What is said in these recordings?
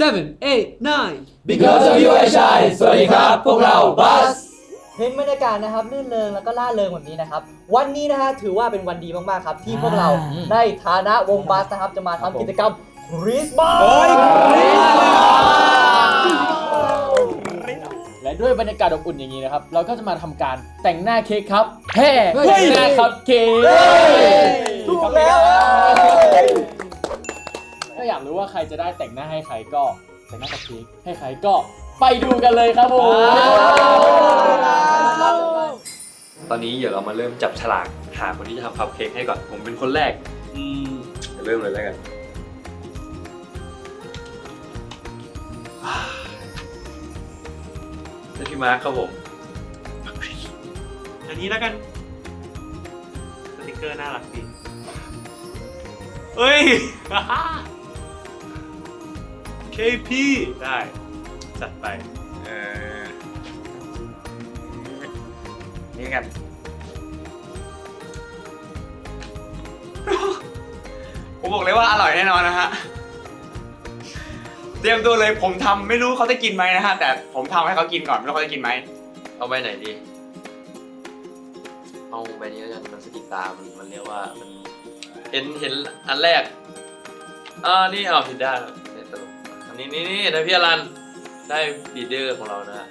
seven eight nine Because of you I shine สวัสดีครับ พวกเราบัสเห็นบรรยากาศนะครับลื่นเริงแล้วก็ล่าเริงแบบนี้นะครับ วันนี้นะฮะถือว่าเป็นวันดีมากๆครับ ที่พวกเราในฐานะวงบัสนะครับ จะมาทำกิจกรรมคริสต์มาสและด้วยบรรยากาศอบอุ่นอย่างนี้นะครับ เราก็จะมาทำการแต่งหน้าเค้กครับแฮ่เฮ้ยแต่งหน้าครับเค้กถูกแล้วถ้า อยากรู้ว่าใครจะได้แต่งหน้าให้ใครก็แต่งหน้ากับเค้กให้ใครก็ไปดูกันเลยครับผมตอนนี้เดี๋ยวเรามาเริ่มจับฉลากหาคนที่จะทำคัพเค้กให้ก่อน ผมเป็นคนแรกอืมเดี๋ยวเริ่มเลยแล้วกันและพี่มาร์คครับผม อันนี้แล้วกันสติกเกอร์น่ารักดีเฮ้ย KP ได้จัดไปเออนี่กัน ผมบอกเลยว่าอร่อยแน่นอนนะฮะ เตรียมตัวเลยผมทำไม่รู้เขาจะกินไหมนะฮะ แต่ผมทำให้เขากินก่อน ไม่รู้เขาจะกินไหมเอาใบไหนดี เอาใบนี้แล้วกันมันสะกิดตามันมันเรียกว่ามันเห็นเห็นอันแรกอ่านี่เอาผิดด้านเนี่ยตลกอั นนี้นี่นี่นะพี่อรัน ได้ลีดเดอร์ของเรานะฮะ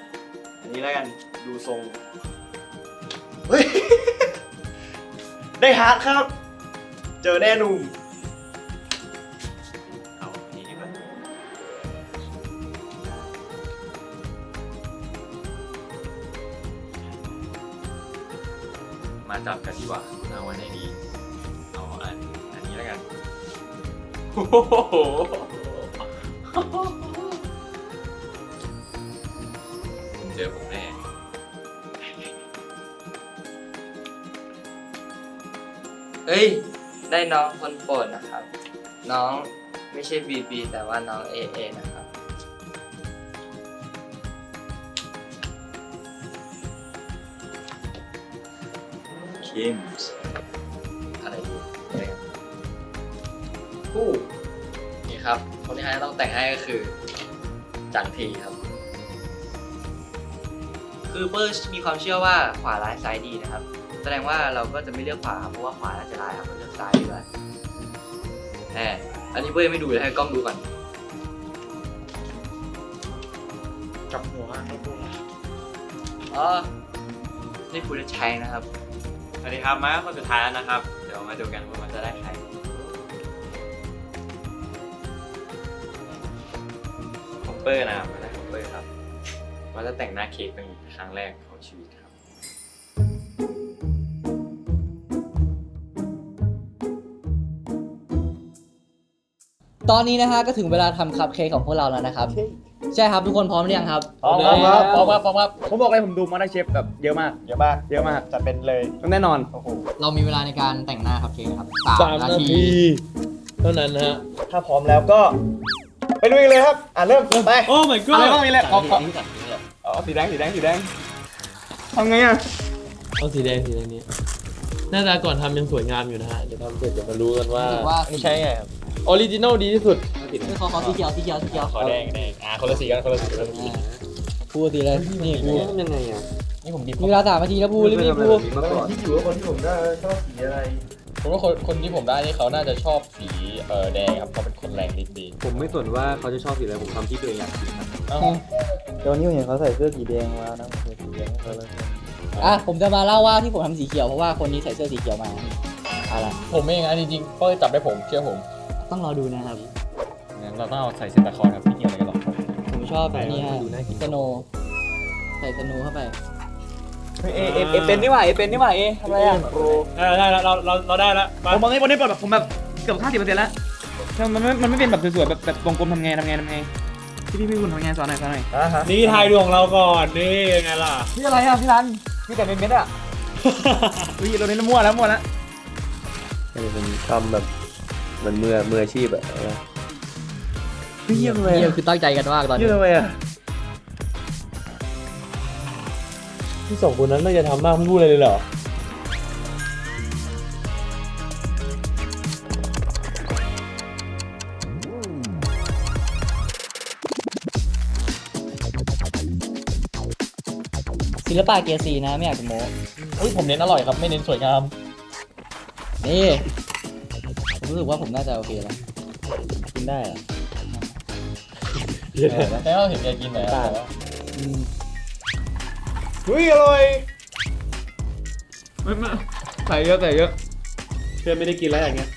อันนี้แล้วกันดูทรงเฮ้ย ได้ฮาร์ดครับ เจอแน่หนุ่มเอาอันนี้ดีกว่ามาจับกันดีกว่าเอาไว้ในนี้เอาอันอันนี้แล้วกัน โอ้โหคุณ เจอผมแน่เฮ้ย ได้น้องคนโปรดนะครับ น้องไม่ใช่บีบีแต่ว่าน้องเอเอนะครับ คิมส์อะไรดีอะไรกันผู้นี่ ครับ คนที่ให้ต้องแต่งให้ก็คือจังทีครับ คือเปอร์มีความเชื่อว่าขวาร้ายซ้ายดีนะครับ แสดงว่าเราก็จะไม่เลือกขวาครับเพราะว่าขวาน่าจะร้ายครับเราเลือกซ้ายดีกว่าแหมอันนี้เปอร์ยังไม่ดูเลยให้กล้องดูก่อนจับหัวครับผมอ๋อนี่คุณจะใช้นะครับ สวัสดีครับมาคนสุดท้ายแล้วนะครับ เดี๋ยวมาดูกันว่ามันจะได้ใคร เปอร์นะครับไม่ได้คอปเปอร์ครับมันจะแต่งหน้าเค้กเป็นครั้งแรกของชีวิตครับ ตอนนี้นะฮะก็ถึงเวลาทำคัพเค้กของพวกเราแล้วนะครับ ใช่ครับทุกคนพร้อมหรือยังครับพร้อมครับ พร้อมครับพร้อมครับผมบอกเลยผมดูมาได้เชฟแบบเยอะมาก เยอะมากเยอะมากจัดเป็นเลยแน่นอนโอ้โหเรามีเวลาในการแต่งหน้าคัพเค้กนะครับสามนาที เท่านั้นนะฮะถ้าพร้อมแล้วก็ ไปลุยเลยครับ อะเริ่มไปโอ้ my อะไร god บ้างมีแหละขอขออ๋อสีแดงสีแดงสีแดงทำไงอะเอาสีแดงสีแดงนี้หน้าตาก่อนทำยังสวยงามอยู่นะฮะ เดี๋ยวทำเสร็จเดี๋ยวมารู้กันว่าถือว่านี่ใช่ไงครับออริจินอลดีที่สุดขอขอสีเขียวสีเขียวสีเขียวขอแดงแดงอ่าคนละสีกันคนละสีคนละสีพูดสีอะไรนี่พูดยังไงอะนี่ผมดิบมีเวลาสามนาทีแล้วพูดรีบๆพูดที่อยู่ว่าคนที่ผมได้ชอบสีอะไรผมว่าคนคนที่ผมได้นี่เขาน่าจะชอบสี เออแดงครับเขาเป็นคนแรงนิดดีผมไม่สนว่าเขาจะชอบสีอะไรผมทำที่ตัวเองอยากกินครับเอ้าตอนนี้ผมเห็นเขาใส่เสื้อสีแดงมานะผมใส่สีแดงให้เขาแล้วกันอะผมจะมาเล่าว่าที่ผมทำสีเขียวเพราะว่าคนนี้ใส่เสื้อสีเขียวมาอะไรผมเองนะจริงๆเปิ้ลจับได้ผมเชื่อผมต้องรอดูนะครับงั้นเราต้องเอาใส่เซนตาคลอร์ครับไม่เกี่ยวอะไรกันหรอกผมชอบแบบนี้ฮะดูน่ากินสโนว์ใส่สโนว์เข้าไปเอเอเอเป็นนี่หว่าเอเป็นนี่หว่าเอทำไรอะเออได้แล้วเราเราเราได้แล้วไปผมมองให้บนนี้แบบผมแบบ เกือบห้าสิบเปอร์เซ็นต์แล้วมันไม่มันไม่เป็นแบบสวยๆแบบแบบวงกลมทำไงทำไงทำไงพี่พี่พี่คุณทำไงสอนหน่อยสอนหน่อยนี่ทายดวงเราก่อนนี่ยังไงล่ะพี่อะไรอะพี่รันพี่แต่เม็ดๆอะอุ้ยเราเล่นมั่วแล้วมั่วแล้วอันนี้ผมทำแบบเหมือนมือมืออาชีพอะเอาละพี่เยี่ยมเลยเยี่ยมคือตั้งใจกันมากตอนเยี่นี้ยมเลยอะที่สองคนนั้นน่าจะทำมากไม่พูดอะไรเลยเหรอ ศิลปะเกียร์ซีนะไม่อยากจะโม้เฮ้ยผมเน้นอร่อยครับไม่เน้นสวยงามนี่ผมรู้สึกว่าผมน่าจะโอเคแล้วกินได้เหรอแล้วเห็นแกกินไหนอะแต่ว่าอืมเฮ้ยอร่อยไม่ไม่ใส่เยอะใส่เยอะเพื่อนไม่ได้กินแล้วอย่างเงี้ย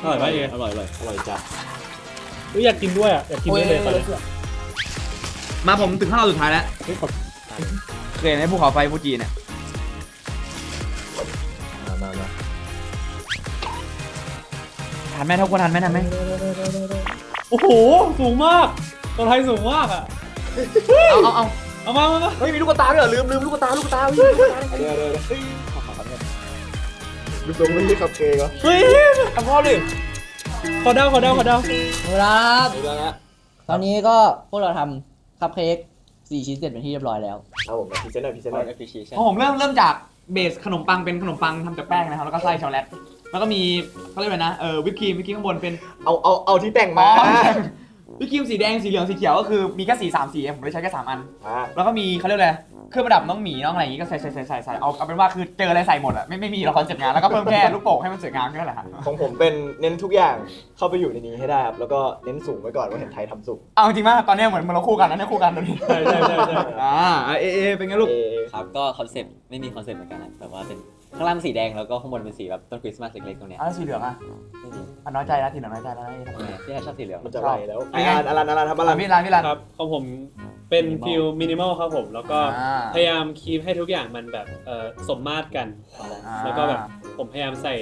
อร่อยไหมเองอร่อยอร่อยอร่อยจ้ะเฮ้ยอยากกินด้วยอะอยากกินด้วยเลยตอนนี้มาผมถึงขั้นตอนสุดท้ายแล้ว เฮ้ยขอบเคยเห็นไหมภูเขาไฟฟูจิเนี่ยมามามาทันไหมทุกคนทันไหมทันไหมโอ้โห สูงมาก ตัวไทยสูงมากอะ เอาเอาเอาเอามามามาเฮ้ยมีลูกตาด้วยเหรอลืมลืมลูกตาลูกตาวิ่งลูกตาเดี๋ยวเดี๋ยวเฮ้ยลูกตาไม่ใช่คัพเค้กเหรอเฮ้ยทำพ่อดิขอเดาขอเดาขอเดาครับดูแล้วนะตอนนี้ก็พวกเราทำคัพเค้ก สี่ชิ้นเสร็จเป็นที่เรียบร้อยแล้วเอาผมมาพรีเซนต์หน่อยพรีเซนต์หน่อย appreciation ของผมเริ่มเริ่มจากเบสขนมปังเป็นขนมปังทำจากแป้งนะครับแล้วก็ไส้ช็อกโกแลตแล้วก็มีเขาเรียกว่าอะไรนะเออวิปครีมวิปครีมข้างบนเป็นเอาเอาเอาที่แต่งอ๋มาอวิปครีมสีแดงสีเหลืองสีเขียวก็คือมีแค่สีสามสีเองผมเลยใช้แค่สามอัน อ่าแล้วก็มีเขาเรียกว่าอะไร เครื่องประดับน้องหมีน้องอะไรอย่างงี้ก็ใส่ใส่ใส่ใส่ใส่เอาเอาเป็นว่าคือเจออะไรใส่หมดอะไม่ไม่มีละครเสร็จงานแล้วก็เพิ่มแค่ลูกโป่งให้มันสวยงามแค่นั้นแหละครับของผมเป็นเน้นทุกอย่างเข้าไปอยู่ในนี้ให้ได้ครับแล้วก็เน้นสูงไว้ก่อนว่าเห็นไทยทำสูง เอาจริงๆว่าตอนนี้เหมือนเราคู่กันนะเนี่ยคู่กันตอนนี้ใช่ใช่ใช่ใช่ อ่าเอเอเป็นไงลูก เอครับก็คอนเซ็ปต์ไม่มีคอนเซ็ปต์เหมือนกันนะแต่ว่าเป็นข้างล่างสีแดงแล้วก็ข้างบนเป็นสีแบบต้นคริสต์มาสเล็กๆตรงเนี้ยอะแล้วสีเหลืองอะไม่มีอะน้อยใจแล้วทีหลังน้อยใจแล้วนะทำไมพี่แอร์ชอบสีเหลือง มันจะไรแล้วไออานอลันอลันทำอะไรอะพี่รันพี่รันครับของผม เป็นฟิลมินิมอลครับผม แล้วก็อ่า พยายามคีปให้ทุกอย่างมันแบบเอ่อสมมาตรกันแล้วก็แบบผมพยายามใส่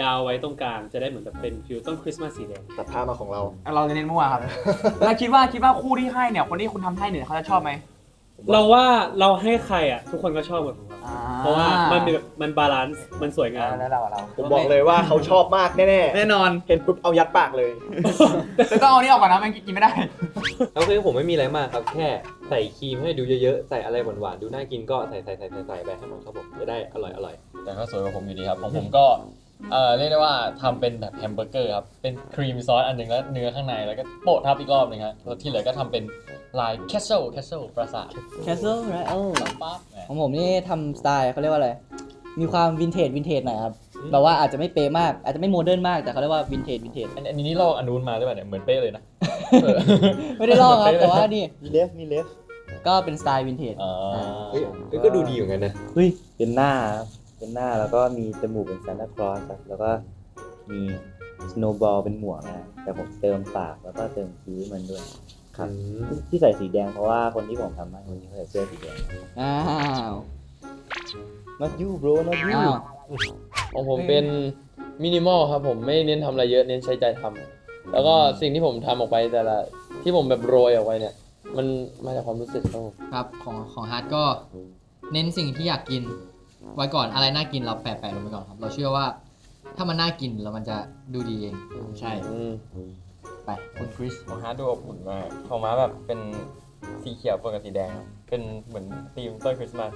ดาวไว้ตรงกลาง จะได้เหมือนแบบเป็นฟิลต้นคริสต์มาสสีแดง ตัดผ้ามาของเรา เราจะเน้นมั่วครับ แล้วคิดว่าคิดว่าคู่ที่ให้เนี่ยคนที่คุณทำให้เนี่ยเขาจะชอบไหมเราว่าเราให้ใครอะ ทุกคนก็ชอบหมดผมว่าอ่ เพราะว่ามันมีแบบมันบาลานซ์มันสวยงาม แล้วเราอะเราผมบอกเลยว่าเขาชอบมากแน่แน่นอนๆ เห็นปุ๊บเอายัดปากเลยแต่ต้องเอานี่ออกก่อนนะมันกินไม่ได้ แล้วคือผมไม่มีอะไรมากครับแค่ใส่ครีมให้ดูเยอะๆ ใส่อะไรหวานๆ ดูน่ากินก็ใส่ใส่ใส่ใส่ใส่ไปให้หมดครับผมจะได้อร่อยอร่อย แต่ก็สวยกว่าผมอยู่ดีครับ ของผมก็ เอ่อเรียกได้ว่าทำเป็นแบบแฮมเบอร์เกอร์ครับเป็นครีมซอสอันหนึ่งแล้วเนื้อข้างในแล้วก็โปะทับอีกรอบหนึงครับแล้วที่เหลือก็ทำเป็นลายแคสเซิลแคสเซิลปราสาทแคสเซิลไรเออปั๊บแหมของผมนี่ทำสไตล์เขาเรียกว่าอะไร มีความวินเทจวินเทจหน่อยครับแบบว่าอาจจะไม่เป๊ะมาก อาจจะไม่โมเดิร์นมากแต่เขาเรียกว่าวินเทจวินเทจอันอันนี้ลอกอันนู้นมาหรือเปล่าเนี่ยเหมือนเป๊ะเลยนะเออ ไม่ได้ลอกครับ แต่ว่านี่มีเลฟมีเลฟก็เป็นสไตล์วินเทจอ๋อ เฮ้ยเฮ้ยก็ดูดีเหมือนกันนะ เฮ้ยเป็นหน้าครับ เป็นหน้าแล้วก็มีจมูกเป็นซานตาคลอสครับแล้วก็มีสโนว์บอลเป็นหมวกนะแต่ผมเติมปากแล้วก็เติมคิ้วมันด้วย ครับ ที่ที่ใส่สีแดงเพราะว่าคนที่ผมทำให้คนนี้เขาใส่เสื้อสีแดง อ้าว not you bro not you อ้าวของผมเป็นมินิมอลครับผมไม่เน้นทำอะไรเยอะเน้นใช้ใจทำแล้วก็สิ่งที่ผมทำออกไปแต่ละที่ผมแบบโรยออกไปเนี่ย มันมาจากความรู้สึกครับผมครับของของฮาร์ดก็เน้นสิ่งที่อยากกิน ไว้ก่อนอะไรน่ากินเราแปะแปะลงไปก่อนครับ เราเชื่อว่าถ้ามันน่ากินแล้วมันจะดูดีเอง ใช่อืมไปคุณคริสของฮาร์ดดูอบอุ่นมากของม้าแบบเป็นสีเขียวปนกับสีแดงครับเป็นเหมือนธีมต้นคริสต์มาส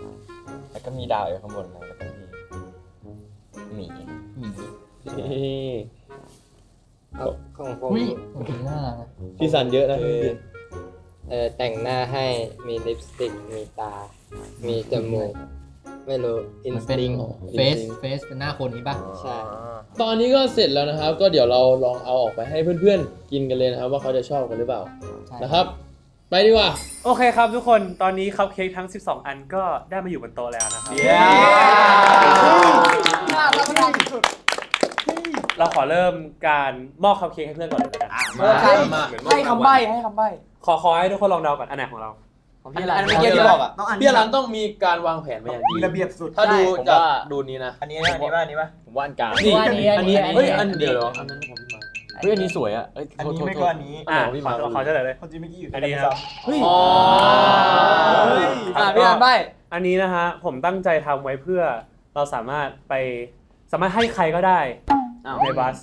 แล้วก็มีดาวอยู่ข้างบนนะแล้วก็มีหมีหมีของผมอุ้ยโอเคน่ารักนะสีสันเยอะนะเออแต่งหน้าให้มีลิปสติก มีตา มีจมูก ไม่รู้อินมันสเป็นติ้งเฟสเฟสเป็นหน้าคนนี้ป่ะ ใช่ ตอนนี้ก็เสร็จแล้วนะครับ ก็เดี๋ยวเราลองเอาออกไปให้เพื่อนๆ กินกันเลยนะครับ ว่าเขาจะชอบกันหรือเปล่าใช่ นะครับ ไปดีกว่า โอเคครับทุกคนตอนนี้คัพเค้กทั้ง 12 อันก็ได้มาอยู่บนโต๊ะแล้วนะครับน่ารักมากเราขอเริ่มการมอบคัพเค้กให้เพื่อนก่อนเลยแล้วกันเมื่อใครให้คำใบ้ให้คำใบ้ขอขอให้ทุกคนลองเดาก่อนอันไหนของเรา ของพี่รันเมื่อกี้ที่บอกอะพี่อรันต้องมีการวางแผนมาอย่างดีมีระเบียบสุด ถ้าดูผมจากว่าดูนี้นะอันนี้นะอันนี้ป่ะอันนี้ป่ะผมว่าอันกลางนี่อันนี้อันนี้เฮ้ยอันเดียวเหรออันนั้นผมพี่มาเฮ้ยอันนี้สวยอะเอ้ยอันโทษนี้โทษไม่โทก็ษอันนี้อะพี่ขมาอขอเฉลยเลยคนจีนเมื่อกี้อยู่อันนี้ครับเฮ้ยอ๋ออะพี่รันใบ้อันนี้นะฮะผมตั้งใจทำไว้เพื่อเราสามารถไปสามารถให้ใครก็ได้ ในบัส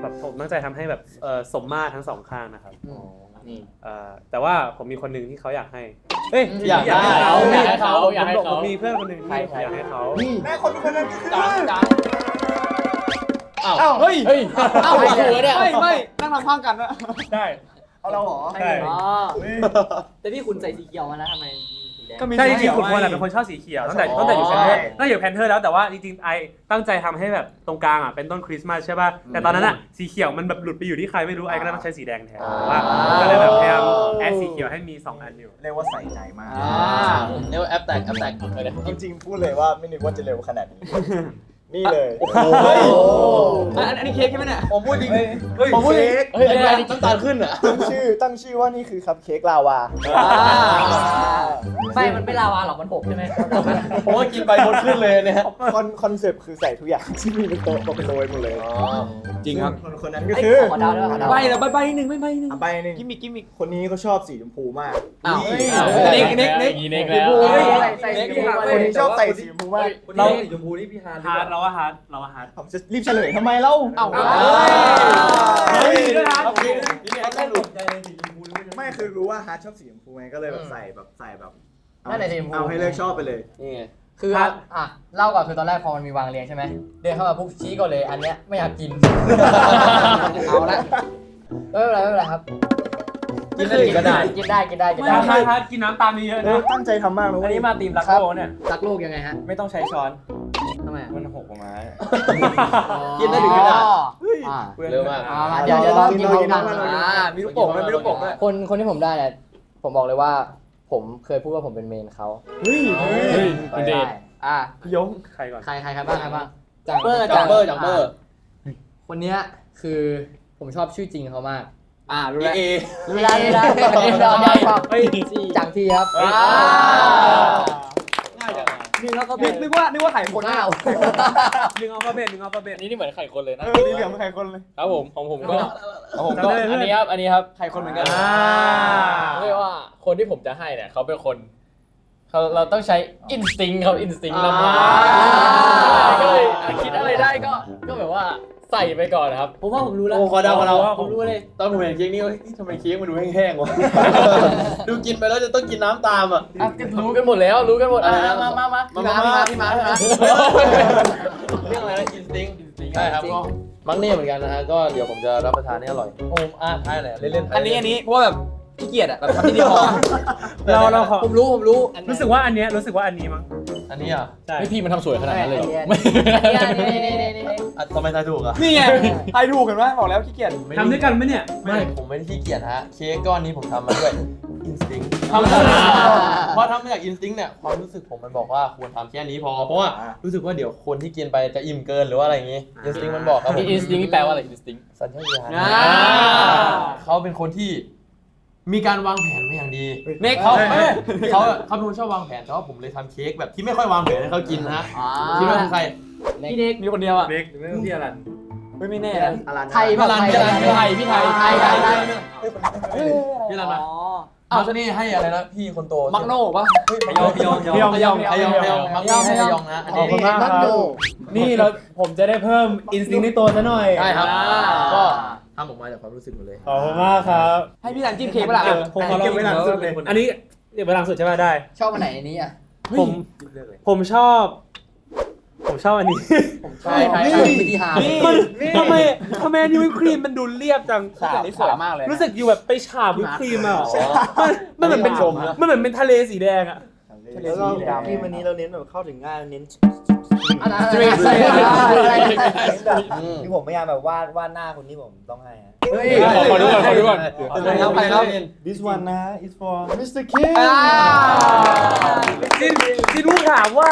แบบผมตั้งใจทำให้แบบเอ่อสมมาตรทั้งสองข้างนะครับนี่ เอ่อแต่ว่าผมมีคนหนึ่งที่เขาอยากให้เฮ้ยอยากให้เขาอยากให้เขาอยากให้ผมเขามีเพื่อนคนหนึ่งที่อยากให้เขาแม่คนดูคนนั้นนี่คือจานจานอ้าวอ้าว เฮ้ยเฮ้ยเอ้าไม่ถูกเนี่ยไม่ไม่นั่งทำข้างกันนะได้เอาเราเหรอ ใช่ อ๋อแต่พี่คุณใส่สีเขียวมานะทำไมสี ก็มีใช่จสีริเขีงยวๆขุนพลไงอะเป็นคนชอบสีเขียวตั้งแต่อ๋อตั้งแต่อยู่แพนเทอร์ตั้งแต่อยู่แพนเทอร์แล้วแต่ว่าจริงๆไอตั้งใจทำให้แบบตรงกลางอะเป็นต้นคริสต์มาสใช่ป่ะแต่ตอนนั้นอะสีเขียวมันแบบหลุดไปอยู่ที่ใครไม่รู้ไอก็เลยต้องใช้สีแดงแทนแต่ว่าก็เลยแบบพยายามแอดสีเขียวให้มีสองอันอยู่เรียกว่าใส่ใจมาก อ่าเรียกว่าแอปแตกแอปแตกเลยจริงๆพูดเลยว่าไม่นึกว่าจะเร็วขนาดนี้ นี่เลยเฮ้ยอันอันนี้เค้กใช่ไหมเนี่ย ผมพูดจริงผมพูดเค้กเฮ้ยอันนี้อันนี้น้ำตาลขึ้นอะตั้งชื่อตั้งชื่อว่านี่คือคัพเค้กลาวาไม่มันไม่ลาวาหรอกมันบกใช่ไหม ผมว่ากินไปบนขึ้นเลยเนี่ยคอนคอนเซปต์คือใส่ทุกอย่างที่มีในโต๊ะมาเป็นโรยหมดเลยจริงครับ คนคนนั้นก็คือขอดาวด้วยขอดาวใบละใบใบหนึ่งใบใบหนึ่ง อะใบหนึ่งกิมมิกกิมมิกคนนี้เขาชอบสีชมพูมากอ้าว นี่เน็กเน็กเน็กเน็กแล้ว เฮ้ยอะใส่เน็กสีนี่ม่วงหาคนนี้ชอบใส่สีชมพูมาก เราสีชมพูนี่พี่ฮาร์ดฮาร์ดเราว่าฮาร์ดเราว่าฮาร์ดผมจะรีบเฉลยทำไมเล่าเอ้าเฮ้ยด้วยฮาร์ดพี่เนี่ยแค่หลุดใจเลยสีชมพูไม่คือรู้ว่าฮาร์ดชอบสีชมพูไงก็เลยแบบใส่แบบใส่แบบเอานั่นแหละสีชมพู เอาให้เลิกชอบไปเลย นี่ไง คืออะอะเล่าก่อนคือตอนแรกพอมันมีวางเรียงใช่ไหมเดินเข้ามาปุ๊บชี้ก่อนเลยอันเนี้ยไม่อยากกิน เอาละไม่เป็นไรไม่เป็นไรครับกินได้ก็ได้กินได้กินได้กินฮาได้ร์ดฮาร์ดกินน้ำตามเยอะๆเอนะอตั้งใจทำมากนะเว้ยอันนี้มาตีมรักโลเนี่ยรักโลกยังไงฮะ ไม่ต้องใช้ช้อนทำไม อะมันหกออกมากินได้ถึงขนาด อ่า เร็วมาก อ่าเดี๋ยวเดี๋ยวต้องกินพร้อมกันอ่ามีลูกโป่งไหมมีลูกโป่งด้วย คนคนที่ผมได้เนี่ยผมบอกเลยว่า ผมเคยพูดว่าผมเป็นเมนเขาเฮ้ยเฮ้ยคุณเดชอ่า พี่ยงใครก่อน ใครใครใครบ้างใครบ้างจังเบอร์จังเบอร์จังเบอร์คนเนี้ยคือผมชอบชื่อจริงเขามากอ่ารู้แล้วเวลาเวลาเวลาเวลาเวลาครับเฮ้ยจังทีครับง่ายจัง หนึ่งแล้วก็นึกนึกว่านึกว่าไข่คนข้าวหนึ่งอัลฟาเบตหนึ่งอัลฟาเบตอันนี้นี่เหมือนไข่คนเลยนะอนี่เหลือไม่ไข่คนเลย ครับผมของผมก็ของผมก็อันนี้ครับอันนี้ครับไข่คนเหมือนกันเรียกว่าคนที่ผมจะให้เนี่ยเขาเป็นคน เขาเราต้องใช้อินสติ้งครับอินสติ้งนำมาก็เลยอะคิดอะไรได้ก็ก็แบบว่าใส่ไปก่อนนะครับ ผมว่าผมรู้แล้วโอ้ขอเดาขอเดา ผมรู้เลย ตอนผมเห็นเค้กนี่เฮ้ยทำไมเค้กมันดูแห้งๆวะ ดูกินไปแล้วจะต้องกินน้ำตามอะ อะก็รู้กันหมดแล้วรู้กันหมดอะอะมามามาพี่มาพี่มาพี่มาพี่มาเรื่องอะไรนะอินสติ้งใช่ครับก็มักเน่เหมือนกันนะฮะก็เดี๋ยวผมจะรับประทานให้อร่อยโอ้อะท้ายแหละเล่นๆอันนี้อันนี้เพราะว่าแบบ ขี้เกียจอะแบบทำที่นี่พอเราเราขอผมรู้ผมรู้รู้สึกว่าอันเนี้ยรู้สึกว่าอันนี้มั้งอันนี้อะใช่ไม่พี่มันทำสวยขนาดนั้นเลยเหรออันนี้อันนี้อันนี้อันนี้อันนี้อะทำไมทายถูกอะนี่ไงไทยถูกเห็นไหมบอกแล้วขี้เกียจทำด้วยกันไหมเนี่ยไม่ผมไม่ได้ขี้เกียจฮะเค้กก้อนนี้ผมทำมาด้วยอินสติ้งทำมาจากพอทำมาจากอินสติ้งเนี่ยความรู้สึกผมมันบอกว่าควรทำแค่นี้พอเพราะว่ารู้สึกว่าเดี๋ยวคนที่กินไปจะอิ่มเกินหรือว่าอะไรอย่างงี้อินสติ้งมันบอกครับผมอินสติ้งแปลว่าอะไรอินสติ้งสัญชาตญาณอ่าเขาเป็นคนที่ มีการวางแผนไว้อย่างดีเน็กเขาเขาไม่เขาเขาเป็นคนชอบวางแผนแต่ว่าผมเลยทำเค้กแบบที่ไม่ค่อยวางแผนให้เขากินนะฮะคิดว่าเป็นใครพี่เด็กมีคนเดียวอะเบกหรือไม่ต้องพี่อรันไม่ไม่แน่นะอลันไทยแบบไทยพี่ไทยพี่ไทยไทยไทยไทยพี่รันมาอ้าวนี่ให้อะไรนะพี่คนโตมักโน่ปะพยองพยองพยองพยองพยองพยองมักนี่ให้พยองนะอันขอบนี้คุณมากครับนี่เราผมจะได้เพิ่มอินสติ้งในตัวซะหน่อย ใช่ครับอ่าก็ ทำออกมาจากความรู้สึกหมดเลย ขอบคุณมากครับให้พี่รันจิ้มเค้กปะล่ะผมขอลองเก็บไว้หลังสุดเลย อันนี้เดี๋ยวไปหลังสุดใช่ไหมได้ ชอบอันไหนอันนี้อะผมผมชอบ ผมชอบอันนี้ใช่ใช่ใช่วิธีหามันทำไมทำไมอันนี้วิปครีมมันดูเรียบจังอันนี้สวยมากเลยรู้สึกอยู่แบบไปฉาบวิปครีมอะมันมันเหมือนเป็นชมนะมันเหมือนเป็นทะเลสีแดงอะ แล้วก็ที่วันนี้เราเน้นแบบเข้าถึงง่ายเน้นอันนั้นะไรที่ผมพยายามแบบวาดวาดหน้าคนที่ผมต้องให้เฮ้ยขอดูก่อนขอดูก่อนไปครับไปครับ This one นะ is for Mr. K จินจินรู้ถามว่า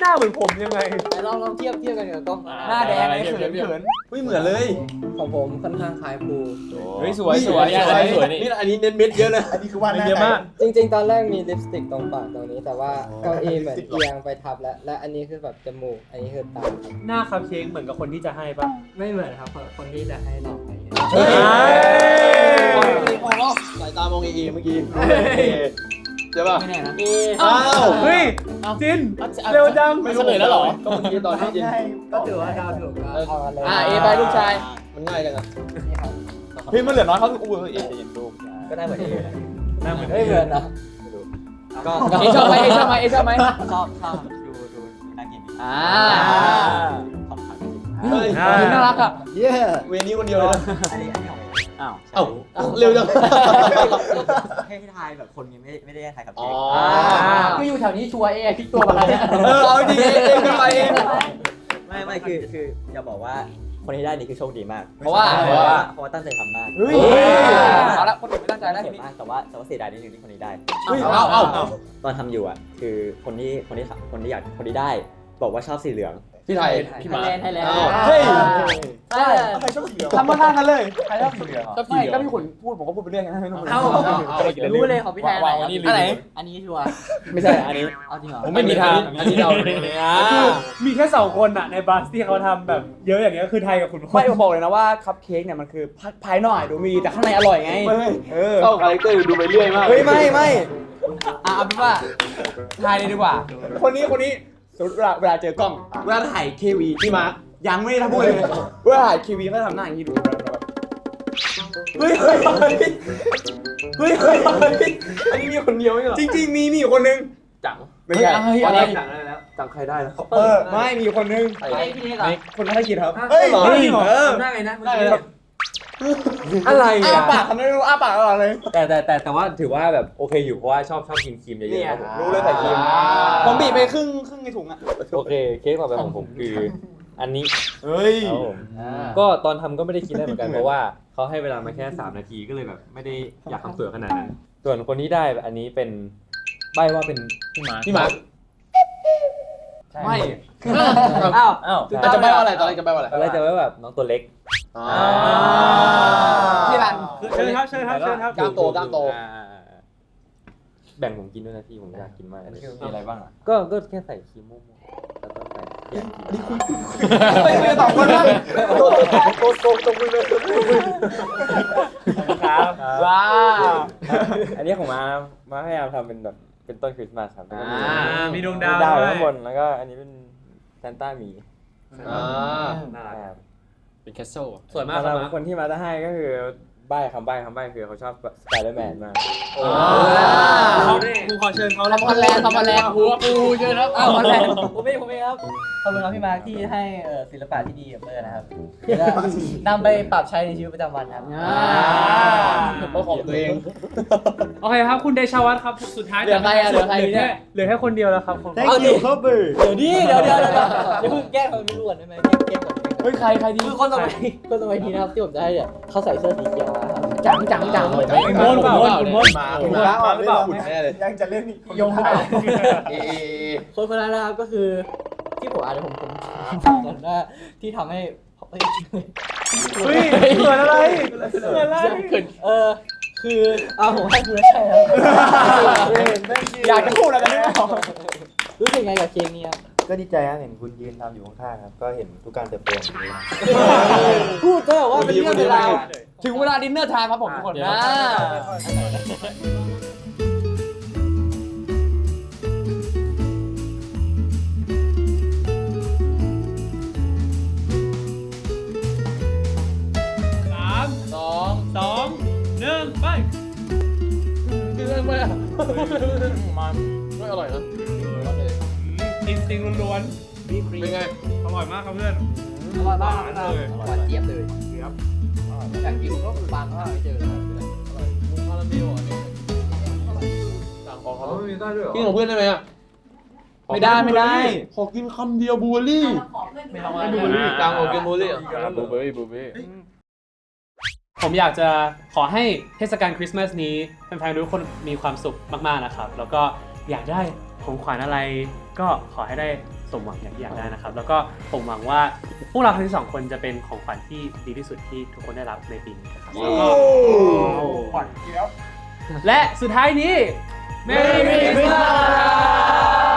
หน้าเหมือนผมยังไงลองลองเทียบเทียบกันกับกล้องหน้าแดงไอ้เขินเขินเฮ้ยเหมือนเลยของผมค่อนข้างคล้ายภูเฮ้ยสวยสวยสวยสวยนี่นี่อันนี้เน้นเม็ดเยอะเลยอันนี้คือวาดหน้าเยอะมากจริง ๆ ตอนแรกมีลิปสติกตรงปากตรงนี้ แต่ว่าเก้าอี้เหมือนเอียงไปทับแล้วและอันนี้คือแบบจมูกอันนี้คือตาครับหน้าคัพเค้กเหมือนกับคนที่จะให้ปะไม่เหมือนครับคนที่จะให้เราไปเฮ้ยเฮ้ยสายตามองเอเอเมื่อกี้ ใช่ป่ะ ไม่แน่นะอ้าว เฮ้ย จิน เร็วจังไม่เฉลยแล้วเหรอ ก็เมื่อกี้ตอนที่จินก็ถือว่าดาวถูกแล้วเอาอะไรอ่าเอไปลูกชาย มันง่ายจังอะเฮ้ยมันเหลือน้อยเท่าอู้เอจะเย็นดูก็ได้เหมือนเอหน้าเหมือนไม่เหมือนนะก็เอชอบไหมเอชอบไหมเอชอบไหมชอบชอบดูดูน่ากินอ่าเฮ้ยน่ารักอะเย้เวนี้คนเดียวเลยนะอันนี้อันนี้ของ อ้าวเอ้าเร็วจัง ให้ทายแบบคนยังไม่ไม่ได้ทายกับอ๋เค้อกคืออยู่แถวนี้ชัวร์เองพลิกตัวมาเนี่ยเออเอาจริงเองขึ้นไปเอง ไม่ไม่คือคืออย่าบอกว่าคนที่ได้นี่คือโชคดีมากเพราะว่าเพราะว่าเพราะว่าตั้งใจทำมากเฮ้ย เอาละคนอื่นไม่ตั้งใจแล้วเห็ทีนนี้มากแต่ว่าแต่ว่าเสียดายนิดนึงที่คนนี้ได้เอาเอาเอา ตอนทำอยู่อะคือคนที่คนที่คนที่อยากคนที่ได้ บอกว่าชอบสีเหลือง พี่ไทย พี่ไทมายแลนด์ไทยแลนด์อ้าวเฮ้ยใช่ใครชอบสีเหลืองทำมาหน้ากันเลยใครชอบสีเหลืองก็พี่ไม่ก็ก็มีมีคนพูดผมก็พูดไปเรื่อยนะไม่ต้องเอารู้เลยของพี่แทนวางไว้นี่ลืมอันนี้ชัวร์ไม่ใช่อันนี้ เอาจริงเหรอผมไม่มีทาง อันนี้เราคือมีแค่สองคนอะในบัสที่เขาทำแบบเยอะอย่างเงี้ยคือไทยกับคุณพ่อไม่บอกเลยนะว่าคัพเค้กเนี่ยมันคือภายนอกดูมีแต่ข้างในอร่อยไงเออเข้าคาแรคเตอร์ดูไปเรื่อยมากเฮ้ยไม่ไม่อะเอาเป็นว่าทายเลยดีกว่า คนนี้คนนี้ สมมติเวลาเวลาเจอกล้อง เวลาถ่ายเควีพี่มาร์คยังไม่ได้ทำพูดเลยเวลาถ่ายเควีเขาทำหน้าอย่างนี้ดูเฮ้ยเฮ้ยเฮ้ยเฮ้ยเฮ้ยอันนี้มีคนเดียวไม่เหรอจริง ๆ มีมีอยู่คนนึงจังไม่ใช่เฮ้ยอะไรจำใครได้แล้วเออไม่มีอยู่คนนึงไอ้พี่นี่เหรอคนนั้นให้คิดครับเฮ้ยเฮ้ยเออได้ไงนะได้ครับ อะไรอ้าอะปากทำได้รู้อ้าปากตลอดเลย แต่แต่แต่แต่ว่าถือว่าแบบโอเคอยู่เพราะว่าชอบชอบกินครีมเยนี่อะไงๆครับผมรู้เลยใส่ครีมผมบีบไปครึ่งครึ่งในถุงอะโอเคเค้กต่อไปของผมคือ อันนี้เฮ้ยครับผมก็ตอนทำก็ไม่ได้คิดอะไรเหมือนกันเพราะว่าเขาให้เวลามาแค่ 3 นาทีก็เลยแบบ ไม่ได้อยากทำสวยขนาดนั้น ส่วนคนที่ได้อันนี้เป็นใบว่าเป็นพี่มาพี่มา ไม่อ้าวอ้าวตอนจะไปว่าอะไรตอนแรกจะไปว่าอะไรอะไรจะไว้แบบน้องตัวเล็กพี่รันเชิญครับเชิญครับเชิญครับกล้ามโตกล้ามโตอ่าแบ่งผมกินด้วยนะพี่ผมอยากกินมากเลยมีอะไรบ้างอะก็ก็แค่ใส่ครีมมั่วๆแล้วก็ใส่แยกกินไปคุยกันสองคนบ้างครับว้าอันนี้ของมามาพยายามทำเป็นแบบ เป็นต้นคริสต์มาสครับแล้วก็มีอ่ามีดวงดดาวดาวด้วข้ายงบนแล้วก็อันนี้เป็นซานต้าหมีอ่า น่ารัก ครับเป็นแคสเซิลสวยมากครับสำหมารับคนที่มาจะให้ก็คือ ใบ้คำใบ้คำใบ้คือเขาชอบสไปเดอร์แมนมาก เขากูขอเชิญเขาแล้วทำคอนแรงทำคอนแรงหัวปูเยอะครับอ้าวคนแรกผมเองผมเองครับขอบคุณครับพี่มาร์คที่ให้เอ่อศิลปะที่ดีกับเพื่อนนะครับเดี๋ยวจะนำไปปรับใช้ในชีวิตประจำวันครับเพราะของตัวเอง โอเคครับคุณเดชาวัฒน์ครับสุดท้ายเหลือใครอะเหลือใครเนี่ย เหลือแค่คนเดียวแล้วครับผม thank you ครับเบอร์เดี๋ยวนี้เดี๋ยวเดี๋ยวเดี๋ยวเดี๋ยวเพิ่งแกล้งคนไม่รู้ก่อนได้ไหมแกล้งแกล้งก่อนเฮ้ยใครใครดีคือคนต่อไปคนต่อไปนี้นะครับที่ผมจะให้เนี่ยเขาใส่เสื้อสีเขียวมาครับ จังจังจังคุณมนเปล่าคุณมนมาคุณมนมามาหรือเปล่าแน่เลยยังจะเล่นอีกยงหรือเปล่าเอเอเอคนคนนั้นนะครับก็คือที่ผมอาจจะผมผมจำได้ที่ทำให้เอ้ยเฮ้ยเกิดอะไรเกิดอะไรเออคือเอาผมให้คุณแล้วใช่ครับอยากจะพูดอะไรกันไม่ออกรู้สึกไงกับเค้กนี้ครับ ก็ดีใจครับเห็นคุณยืนทำอยู่ข้างๆครับ ก็เห็นทุกการเติบโตของคุณพูดก็แบบว่าเป็นเรื่องเป็นราวถึงเวลาดินเนอร์ไทม์ครับผมทุกคนนะ สามสองสองหนึ่งไป คือเรื่องไม่อะมันไม่ อินสติ้งล้วนเป็นไง ๆ อร่อยมากครับเพื่อน อร่อยมากหวานครับเลย หวานเจี๊ยบเลยครับอยากกินก็บางก็ไม่เจอมูคาราเมลอันนี้ต่างของเขากินของเพื่อนได้ไหมอะไม่ได้ไม่ได้ ขอกินคำเดียวบูเบอรี่ไม่ทำอะไรบูเบอรี่กลางของกินบูเบอรี่บูเบอรี่บูเบอรี่ ผมอยากจะขอให้เทศกาลคริสต์มาสนี้แฟนๆทุกคนมีความสุขมากๆนะครับ แล้วก็อยากได้ ของขวัญอะไรก็ขอให้ได้สมหวังอย่างที่อยากได้นะครับ แล้วก็ผมหวังว่าพวกเราทั้งสองคนจะเป็นของขวัญที่ดีที่สุดที่ทุกคนได้รับในปีนี้นะครับแล้วก็และสุดท้ายนี้ Merry Christmas